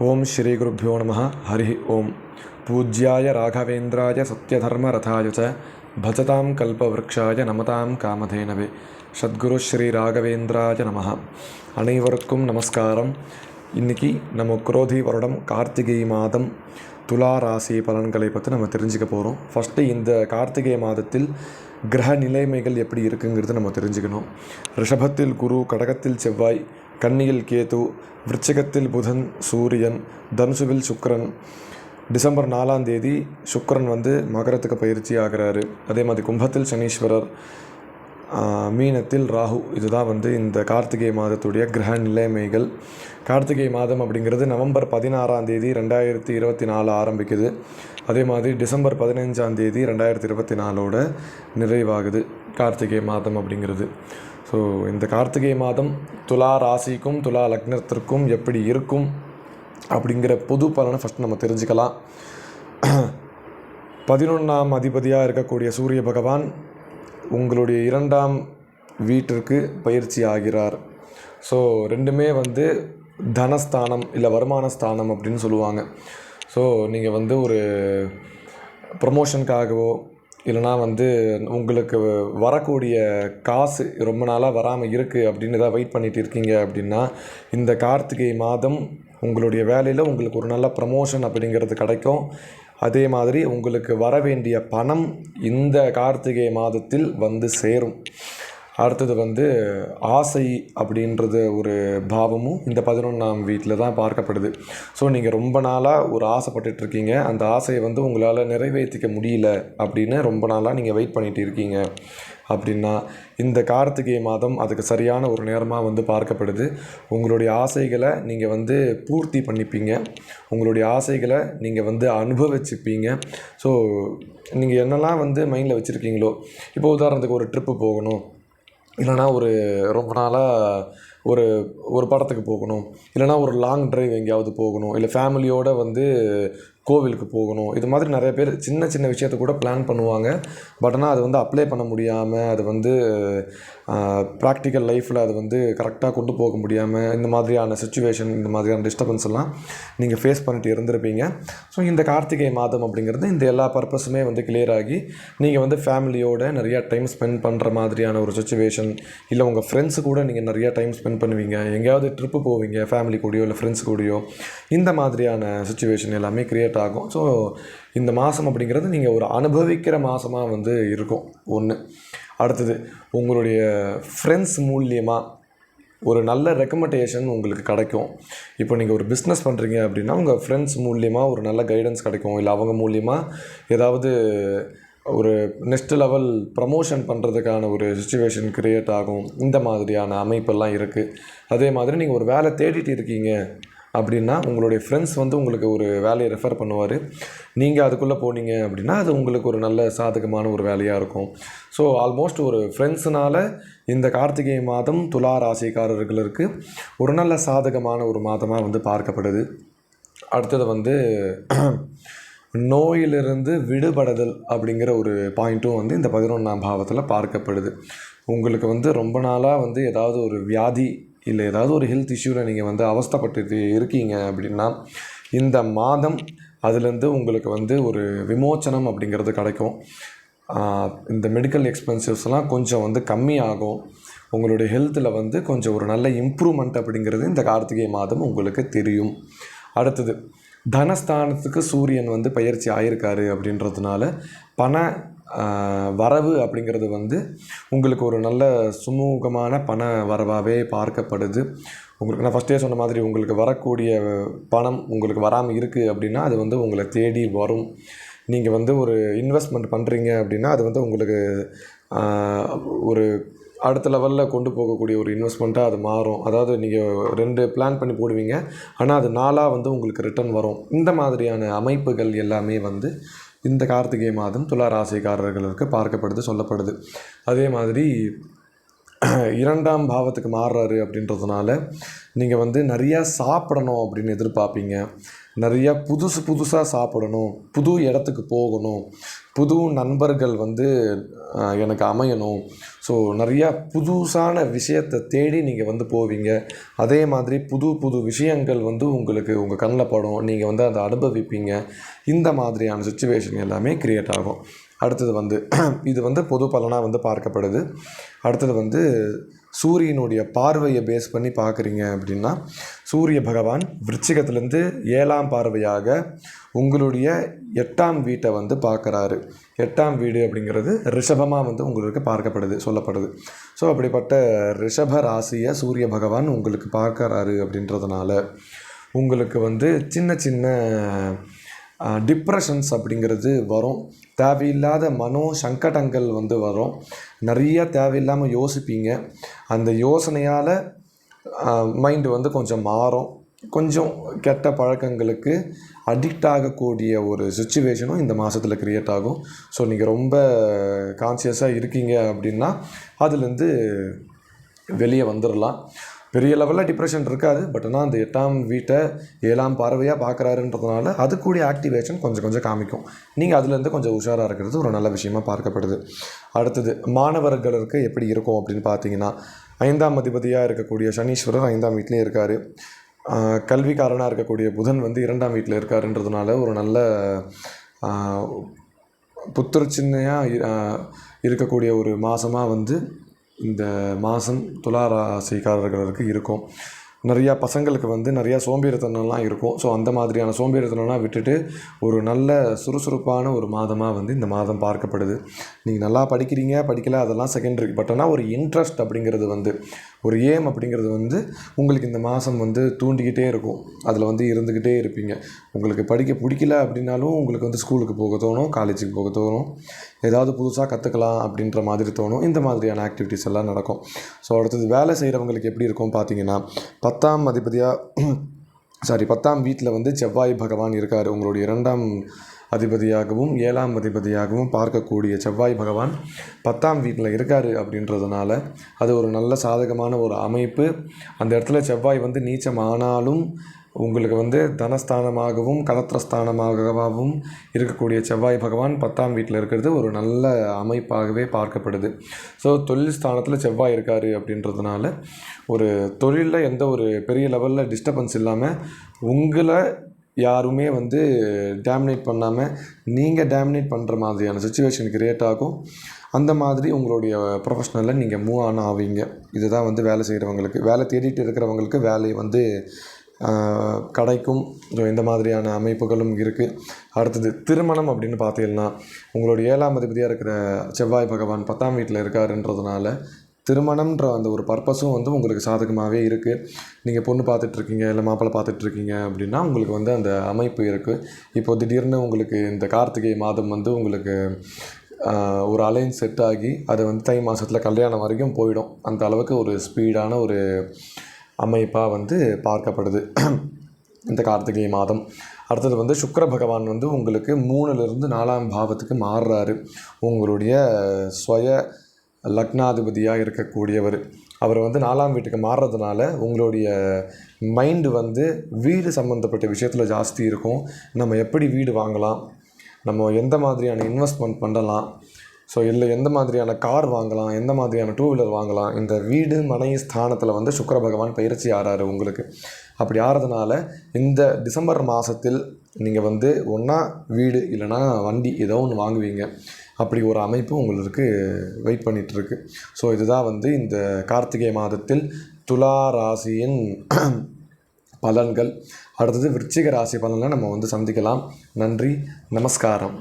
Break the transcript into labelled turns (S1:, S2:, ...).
S1: ஓம் ஸ்ரீ குருப்பியோ நம. ஹரி ஓம். பூஜ்யாய ராகவேந்திராய சத்யதர்மரதாய ச. பஜதாம் கல்பவ்ருக்ஷாய நமதாம் காமதேனவே. சத்குரு ஸ்ரீ ராகவேந்திராய நம. அனைவருக்கும் நமஸ்காரம். இன்னைக்கு நம்ம குரோதி வருடம் கார்த்திகை மாதம். துலா ராசி பலன்களை பற்றி நம்ம தெரிஞ்சுக்க போகிறோம் ஃபஸ்ட்டு இந்த கார்த்திகை மாதத்தில் கிரக நிலைமைகள் எப்படி இருக்குங்கிறது நம்ம தெரிஞ்சுக்கணும். ரிஷபத்தில் குரு கடகத்தில் செவ்வாய் கன்னியில் கேது விருச்சிகத்தில் புதன் சூரியன் தனுசுவில் சுக்கரன். டிசம்பர் நாலாம் தேதி சுக்கரன் வந்து மகரத்துக்கு பயிற்சி ஆகிறாரு. அதே மாதிரி கும்பத்தில் சனீஸ்வரர் மீனத்தில் ராகு. இதுதான் வந்து இந்த கார்த்திகை மாதத்துடைய கிரக நிலைமைகள். கார்த்திகை மாதம் அப்படிங்கிறது நவம்பர் பதினாறாம் தேதி ரெண்டாயிரத்தி இருபத்தி நாலு ஆரம்பிக்குது. அதே மாதிரி டிசம்பர் பதினஞ்சாம் தேதி ரெண்டாயிரத்தி இருபத்தி நாலோட நிறைவாகுது கார்த்திகை மாதம் அப்படிங்கிறது. ஸோ இந்த கார்த்திகை மாதம் துலா ராசிக்கும் துலா லக்னத்திற்கும் எப்படி இருக்கும் அப்படிங்கிற பொது பலனை ஃபஸ்ட் நம்ம தெரிஞ்சுக்கலாம். பதினொன்றாம் அதிபதியாக இருக்கக்கூடிய சூரிய பகவான் உங்களுடைய இரண்டாம் வீட்டிற்கு பயிற்சி ஆகிறார். ஸோ ரெண்டுமே வந்து தனஸ்தானம் இல்லை வருமான ஸ்தானம் அப்படின்னு சொல்லுவாங்க. ஸோ நீங்கள் வந்து ஒரு ப்ரொமோஷனுக்காகவோ இல்லைனா வந்து உங்களுக்கு வரக்கூடிய காசு ரொம்ப நாளாக வராமல் இருக்குது அப்படின்னு தான் வெயிட் பண்ணிட்டு இருக்கீங்க அப்படின்னா இந்த கார்த்திகை மாதம் உங்களுடைய வேலையில் உங்களுக்கு ஒரு நல்ல ப்ரமோஷன் அப்படிங்கிறது கிடைக்கும். அதே மாதிரி உங்களுக்கு வர வேண்டிய பணம் இந்த கார்த்திகை மாதத்தில் வந்து சேரும். அடுத்தது வந்து ஆசை அப்படின்றது ஒரு பாவமும் இந்த பதினொன்றாம் வீட்டில் தான் பார்க்கப்படுது. ஸோ நீங்கள் ரொம்ப நாளாக ஒரு ஆசைப்பட்டுட்டு இருக்கீங்க. அந்த ஆசையை வந்து உங்களால் நிறைவேற்றிக்க முடியல அப்படின்னு ரொம்ப நாளாக நீங்கள் வெயிட் பண்ணிட்டு இருக்கீங்க. அப்படின்னா இந்த கார்த்திகை மாதம் அதுக்கு சரியான ஒரு நேரமாக வந்து பார்க்கப்படுது. உங்களுடைய ஆசைகளை நீங்கள் வந்து பூர்த்தி பண்ணிப்பீங்க. உங்களுடைய ஆசைகளை நீங்கள் வந்து அனுபவிச்சுப்பீங்க. ஸோ நீங்கள் என்னெல்லாம் வந்து மைண்டில் வச்சுருக்கீங்களோ இப்போ உதாரணத்துக்கு ஒரு ட்ரிப்பு போகணும். இல்லைனா ஒரு ரொம்ப நாளாக ஒரு ஒரு படத்துக்கு போகணும். இல்லைனா ஒரு லாங் ட்ரைவ் எங்கேயாவது போகணும். இல்லை ஃபேமிலியோடு வந்து கோவிலுக்கு போகணும். இது மாதிரி நிறைய பேர் சின்ன சின்ன விஷயத்த கூட பிளான் பண்ணுவாங்க. பட் ஆனால் அது வந்து அப்ளை பண்ண முடியாமல் அது வந்து ப்ராக்டிக்கல் லைஃப்பில் அது வந்து கரெக்டாக கொண்டு போக முடியாமல் இந்த மாதிரியான சுச்சுவேஷன் இந்த மாதிரியான டிஸ்டர்பன்ஸ் எல்லாம் நீங்கள் ஃபேஸ் பண்ணிட்டு இருந்திருப்பீங்க. ஸோ இந்த கார்த்திகை மாதம் அப்படிங்கிறது இந்த எல்லா பர்பஸுமே வந்து கிளியர் ஆகி நீங்கள் வந்து ஃபேமிலியோட நிறையா டைம் ஸ்பெண்ட் பண்ணுற மாதிரியான ஒரு சுச்சுவேஷன் இல்லை உங்கள் ஃப்ரெண்ட்ஸு கூட நீங்கள் நிறையா டைம் ஸ்பெண்ட் பண்ணுவீங்க. எங்கேயாவது ட்ரிப்பு போவீங்க ஃபேமிலி கூடயோ இல்லை ஃப்ரெண்ட்ஸ் கூடயோ. இந்த மாதிரியான சுச்சுவேஷன் எல்லாமே க்ரியேட் ஆகும். ஸோ இந்த மாதம் அப்படிங்கிறது நீங்கள் ஒரு அனுபவிக்கிற மாதமாக வந்து இருக்கும். ஒன்று அடுத்தது உங்களுடைய ஃப்ரெண்ட்ஸ் மூலியமாக ஒரு நல்ல ரெக்கமெண்டேஷன் உங்களுக்கு கிடைக்கும். இப்போ நீங்கள் ஒரு பிஸ்னஸ் பண்ணுறீங்க அப்படின்னா உங்கள் ஃப்ரெண்ட்ஸ் மூலியமாக ஒரு நல்ல கைடன்ஸ் கிடைக்கும். இல்லை அவங்க மூலியமாக ஏதாவது ஒரு நெக்ஸ்ட் லெவல் ப்ரமோஷன் பண்ணுறதுக்கான ஒரு சுச்சுவேஷன் க்ரியேட் ஆகும். இந்த மாதிரியான அமைப்பெல்லாம் இருக்குது அதே மாதிரி நீங்கள் ஒரு வேலை தேடிட்டு இருக்கீங்க. அப்படின்னா உங்களுடைய ஃப்ரெண்ட்ஸ் வந்து உங்களுக்கு ஒரு வேலையை ரெஃபர் பண்ணுவார். நீங்கள் அதுக்குள்ளே போனீங்க அப்படின்னா அது உங்களுக்கு ஒரு நல்ல சாதகமான ஒரு வேலையாக இருக்கும். ஸோ ஆல்மோஸ்ட் ஒரு ஃப்ரெண்ட்ஸுனால் இந்த கார்த்திகை மாதம் துலா ராசிக்காரர்களுக்கு ஒரு நல்ல சாதகமான ஒரு மாதமாக வந்து பார்க்கப்படுது. அடுத்தது வந்து நோயிலிருந்து விடுபடுதல் அப்படிங்கிற ஒரு பாயிண்ட்டும் வந்து இந்த பதினொன்றாம் பாவத்தில் பார்க்கப்படுது. உங்களுக்கு வந்து ரொம்ப நாளாக வந்து ஏதாவது ஒரு வியாதி இல்லை ஏதாவது ஒரு ஹெல்த் இஷ்யூவில் நீங்கள் வந்து அவஸ்தைப்பட்டு இருக்கீங்க அப்படின்னா இந்த மாதம் அதுலேருந்து உங்களுக்கு வந்து ஒரு விமோச்சனம் அப்படிங்கிறது கிடைக்கும். இந்த மெடிக்கல் எக்ஸ்பென்சிவ்ஸ்லாம் கொஞ்சம் வந்து கம்மியாகும். உங்களுடைய ஹெல்த்தில் வந்து கொஞ்சம் ஒரு நல்ல இம்ப்ரூவ்மெண்ட் அப்படிங்கிறது இந்த கார்த்திகை மாதம் உங்களுக்கு தெரியும். அடுத்தது தனஸ்தானத்துக்கு சூரியன் வந்து பயிற்சி ஆயிருக்காரு அப்படின்றதுனால பண வரவு அப்படிங்கிறது வந்து உங்களுக்கு ஒரு நல்ல சுமூகமான பண வரவாகவே பார்க்கப்படுது. உங்களுக்கு நான் ஃபஸ்ட்டே சொன்ன மாதிரி உங்களுக்கு வரக்கூடிய பணம் உங்களுக்கு வராமல் இருக்குது அப்படின்னா அது வந்து உங்களை தேடி வரும். நீங்கள் வந்து ஒரு இன்வெஸ்ட்மெண்ட் பண்ணுறீங்க அப்படின்னா அது வந்து உங்களுக்கு ஒரு அடுத்த லெவலில் கொண்டு போகக்கூடிய ஒரு இன்வெஸ்ட்மெண்ட்டாக அது மாறும். அதாவது நீங்கள் ரெண்டு பிளான் பண்ணி போடுவீங்க. ஆனால் அது நாளாக வந்து உங்களுக்கு ரிட்டர்ன் வரும். இந்த மாதிரியான அமைப்புகள் எல்லாமே வந்து இந்த கார்த்திகை மாதம் துலா ராசிக்காரர்களுக்கு பார்க்கப்படுது சொல்லப்படுது. அதே மாதிரி இரண்டாம் பாவத்துக்கு மாறுறாரு அப்படின்றதுனால நீங்கள் வந்து நிறையா சாப்பிடணும் அப்படின்னு எதிர்பார்ப்பீங்க. நிறையா புதுசு புதுசாக சாப்பிடணும். புது இடத்துக்கு போகணும். புது நண்பர்கள் வந்து எனக்கு அமையணும். ஸோ நிறையா புதுசான விஷயத்தை தேடி நீங்கள் வந்து போவீங்க. அதே மாதிரி புது புது விஷயங்கள் வந்து உங்களுக்கு உங்கள் கண்ணில் படும். நீங்கள் வந்து அதை அனுபவிப்பீங்க. இந்த மாதிரியான சுச்சுவேஷன் எல்லாமே க்ரியேட் ஆகும். அடுத்தது வந்து இது வந்து பொது பலனாக வந்து பார்க்கப்படுது. அடுத்தது வந்து சூரியனுடைய பார்வையை பேஸ் பண்ணி பார்க்குறீங்க அப்படின்னா சூரிய பகவான் விருச்சிகத்திலேருந்து ஏழாம் பார்வையாக உங்களுடைய எட்டாம் வீட்டை வந்து பார்க்குறாரு. எட்டாம் வீடு அப்படிங்கிறது ரிஷபமாக வந்து உங்களுக்கு பார்க்கப்படுது சொல்லப்படுது. ஸோ அப்படிப்பட்ட ரிஷப ராசியை சூரிய பகவான் உங்களுக்கு பார்க்கறாரு அப்படின்றதுனால உங்களுக்கு வந்து சின்ன சின்ன டிப்ரெஷன்ஸ் அப்படிங்கிறது வரும். தேவையில்லாத மனோ சங்கடங்கள் வந்து வரும். நிறைய தேவையில்லாமல் யோசிப்பீங்க. அந்த யோசனையால் மைண்டு வந்து கொஞ்சம் மாறும். கொஞ்சம் கெட்ட பழக்கங்களுக்கு அடிக்ட் ஆகக்கூடிய ஒரு சுச்சுவேஷனும் இந்த மாதத்தில் க்ரியேட் ஆகும். ஸோ நீங்கள் ரொம்ப கான்சியஸாக இருக்கீங்க அப்படின்னா அதுலேருந்து வெளியே வந்துடலாம் பெரிய லெவலில் டிப்ரெஷன் இருக்காது. பட் ஆனால் அந்த எட்டாம் வீட்டை ஏழாம் பார்வையாக பார்க்குறாருன்றதுனால அது கூடிய ஆக்டிவேஷன் கொஞ்சம் கொஞ்சம் காமிக்கும். நீங்கள் அதுலேருந்து கொஞ்சம் உஷாராக இருக்கிறது ஒரு நல்ல விஷயமா பார்க்கப்படுது. அடுத்தது மாணவர்களுக்கு எப்படி இருக்கும் அப்படின்னு பார்த்தீங்கன்னா ஐந்தாம் அதிபதியாக இருக்கக்கூடிய சனீஸ்வரர் ஐந்தாம் வீட்லேயும் இருக்கார். கல்விக்காரனாக இருக்கக்கூடிய புதன் வந்து இரண்டாம் வீட்டில் இருக்காருன்றதுனால ஒரு நல்ல ஆஹ், புத்துணர்ச்சின்னையாக இருக்கக்கூடிய ஒரு மாதமாக வந்து இந்த மாதம் துலா ராசிக்காரர்களுக்கு இருக்கும். நிறையா பசங்களுக்கு வந்து நிறையா சோம்பேறித்தனம்லாம் இருக்கும். ஸோ அந்த மாதிரியான சோம்பேறித்தனம்லாம் விட்டுட்டு ஒரு நல்ல சுறுசுறுப்பான ஒரு மாதமாக வந்து இந்த மாதம் பார்க்கப்படுது. நீங்கள் நல்லா படிக்கிறீங்க படிக்கல அதெல்லாம் செகண்டரி பட் ஆனால் ஒரு இன்ட்ரெஸ்ட் அப்படிங்கிறது வந்து ஒரு ஏம் அப்படிங்கிறது வந்து உங்களுக்கு இந்த மாதம் வந்து தூண்டிக்கிட்டே இருக்கும். அதில் வந்து இருந்துக்கிட்டே இருப்பீங்க. உங்களுக்கு படிக்க பிடிக்கல அப்படின்னாலும் உங்களுக்கு வந்து ஸ்கூலுக்கு போக தோணும் காலேஜுக்கு போக தோணும். ஏதாவது புதுசாக கற்றுக்கலாம் அப்படின்ற மாதிரி தோணும். இந்த மாதிரியான ஆக்டிவிட்டீஸ் எல்லாம் நடக்கும். ஸோ அடுத்தது வேலை செய்கிறவங்களுக்கு எப்படி இருக்கும் பார்த்தீங்கன்னா பத்தாம் அதிபதியாக சாரி பத்தாம் வீட்டில் வந்து செவ்வாய் பகவான் இருக்கார். உங்களுடைய இரண்டாம் அதிபதியாகவும் ஏழாம் அதிபதியாகவும் பார்க்கக்கூடிய செவ்வாய் பகவான் பத்தாம் வீட்டில் இருக்கார் அப்படின்றதுனால அது ஒரு நல்ல சாதகமான ஒரு அமைப்பு. அந்த இடத்துல செவ்வாய் வந்து நீச்சமானாலும் உங்களுக்கு வந்து தனஸ்தானமாகவும் கலத்திரஸ்தானமாகவும் இருக்கக்கூடிய செவ்வாய் பகவான் பத்தாம் வீட்டில் இருக்கிறது ஒரு நல்ல அமைப்பாகவே பார்க்கப்படுது. ஸோ தொழில் ஸ்தானத்தில் செவ்வாய் இருக்கார் அப்படின்றதுனால ஒரு தொழிலில் எந்த ஒரு பெரிய லெவலில் டிஸ்டர்பன்ஸ் இல்லாமல் உங்களை யாருமே வந்து டேமினேட் பண்ணாமல் நீங்கள் டேமினேட் பண்ணுற மாதிரியான சுச்சுவேஷன் க்ரியேட் ஆகும். அந்த மாதிரி உங்களுடைய ப்ரொஃபஷ்னலில் நீங்கள் மூவ் ஆன் ஆவீங்க. இதுதான் வந்து வேலை செய்கிறவங்களுக்கு வேலை தேடிட்டு இருக்கிறவங்களுக்கு வேலை வந்து கடைக்கும். கிடைக்கும் இந்த மாதிரியான அமைப்புகளும் இருக்குது அடுத்தது திருமணம் அப்படின்னு பார்த்தீங்கன்னா உங்களுடைய ஏழாம் அதிபதியாக இருக்கிற செவ்வாய் பகவான் பத்தாம் வீட்டில் இருக்காருன்றதுனால திருமணம்ன்ற அந்த ஒரு பர்பஸும் வந்து உங்களுக்கு சாதகமாகவே இருக்குது நீங்கள் பொண்ணு பார்த்துட்ருக்கீங்க இல்லை மாப்பிள்ளை பார்த்துட்ருக்கீங்க அப்படின்னா உங்களுக்கு வந்து அந்த அமைப்பு இருக்குது இப்போ திடீர்னு உங்களுக்கு இந்த கார்த்திகை மாதம் வந்து உங்களுக்கு ஒரு அலைன் செட் ஆகி அது வந்து தை மாதத்தில் கல்யாணம் வரைக்கும் போயிடும். அந்த அளவுக்கு ஒரு ஸ்பீடான ஒரு அமைப்பாக வந்து பார்க்கப்படுது. இந்த கார்த்திகை மாதம். அடுத்தது வந்து சுக்கர பகவான் வந்து உங்களுக்கு மூணுலேருந்து நாலாம் பாவத்துக்கு மாறுறாரு. உங்களுடைய சுய லக்னாதிபதியாக இருக்கக்கூடியவர். அவர் வந்து நாலாம் வீட்டுக்கு மாறுறதுனால உங்களுடைய மைண்டு வந்து வீடு சம்மந்தப்பட்ட விஷயத்தில் ஜாஸ்தி இருக்கும். நம்ம எப்படி வீடு வாங்கலாம்? நம்ம எந்த மாதிரியான இன்வெஸ்ட்மெண்ட் பண்ணலாம்? ஸோ இல்லை எந்த மாதிரியான கார் வாங்கலாம்? எந்த மாதிரியான டூ வீலர் வாங்கலாம்? இந்த வீடு மனை ஸ்தானத்தில் வந்து சுக்கர பகவான் பயிற்சி ஆறாரு உங்களுக்கு. அப்படி ஆறதுனால இந்த டிசம்பர் மாதத்தில் நீங்கள் வந்து ஒன்றா வீடு இல்லைன்னா வண்டி ஏதோ ஒன்று வாங்குவீங்க. அப்படி ஒரு அமைப்பு உங்களுக்கு வெயிட் பண்ணிகிட்ருக்கு ஸோ இதுதான் வந்து இந்த கார்த்திகை மாதத்தில் துலா ராசியின் பலன்கள். அடுத்தது விருச்சிக ராசி பலனில் நம்ம வந்து சந்திக்கலாம். நன்றி. நமஸ்காரம்.